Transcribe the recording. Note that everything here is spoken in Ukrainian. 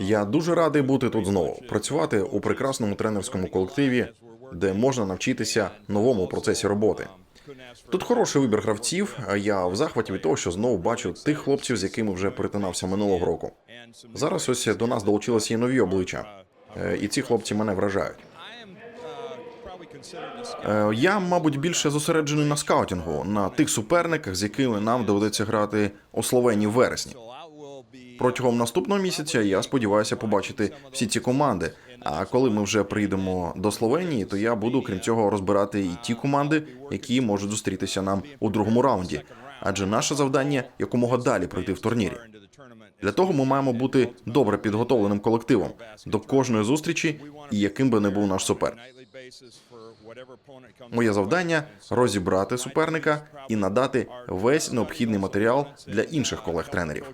Я дуже радий бути тут знову, працювати у прекрасному тренерському колективі, де можна навчитися новому процесі роботи. Тут хороший вибір гравців. Я в захваті від того, що знову бачу тих хлопців, з якими вже перетинався минулого року. Зараз ось до нас долучилися і нові обличчя, Е, і ці хлопці мене вражають. Е, Я, мабуть, більше зосереджений на скаутингу, на тих суперниках, з якими нам доведеться грати у Словенії в вересні. Протягом наступного місяця я сподіваюся побачити всі ці команди. А коли ми вже прийдемо до Словенії, то я буду крім цього розбирати і ті команди, які можуть зустрітися нам у другому раунді. Адже наше завдання якомога далі пройти в турнірі. Для того ми маємо бути добре підготовленим колективом до кожної зустрічі, і яким би не був наш суперник. Моє завдання розібрати суперника і надати весь необхідний матеріал для інших колег-тренерів.